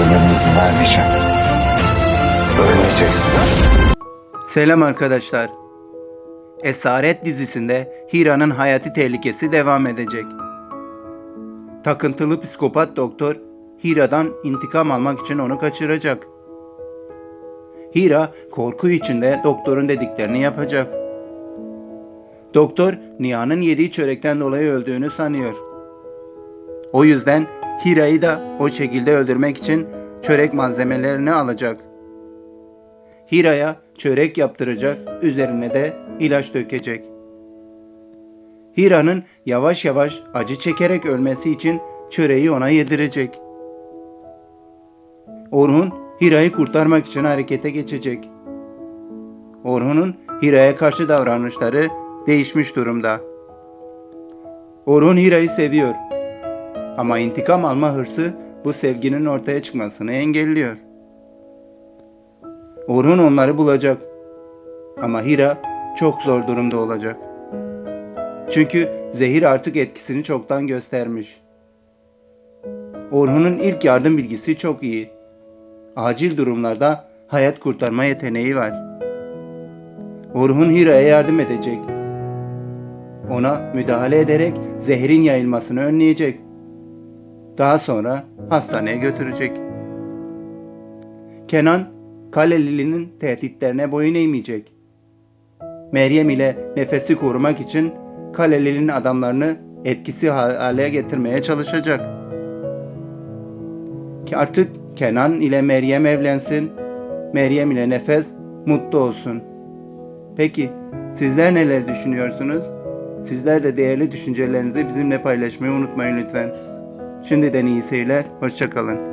ölmene izin vermeyeceğim. Ölmeyeceksin. Selam arkadaşlar. Esaret dizisinde Hira'nın hayati tehlikesi devam edecek. Takıntılı psikopat doktor Hira'dan intikam almak için onu kaçıracak. Hira korku içinde doktorun dediklerini yapacak. Doktor Nihan'ın yediği çörekten dolayı öldüğünü sanıyor. O yüzden Hira'yı da o şekilde öldürmek için çörek malzemelerini alacak. Hira'ya çörek yaptıracak, üzerine de ilaç dökecek. Hira'nın yavaş yavaş acı çekerek ölmesi için çöreği ona yedirecek. Orhun Hira'yı kurtarmak için harekete geçecek. Orhun'un Hira'ya karşı davranışları değişmiş durumda. Orhun Hira'yı seviyor. Ama intikam alma hırsı bu sevginin ortaya çıkmasını engelliyor. Orhun onları bulacak. Ama Hira çok zor durumda olacak. Çünkü zehir artık etkisini çoktan göstermiş. Orhun'un ilk yardım bilgisi çok iyi. Acil durumlarda hayat kurtarma yeteneği var. Orhun Hira'ya yardım edecek. Ona müdahale ederek zehrin yayılmasını önleyecek. Daha sonra hastaneye götürecek. Kenan, Kalelili'nin tehditlerine boyun eğmeyecek. Meryem ile nefesi korumak için Kalelili'nin adamlarını etkisi hale getirmeye çalışacak. Artık Kenan ile Meryem evlensin, Meryem ile Nefes mutlu olsun. Peki sizler neler düşünüyorsunuz? Sizler de değerli düşüncelerinizi bizimle paylaşmayı unutmayın lütfen. Şimdiden iyi seyirler, hoşçakalın.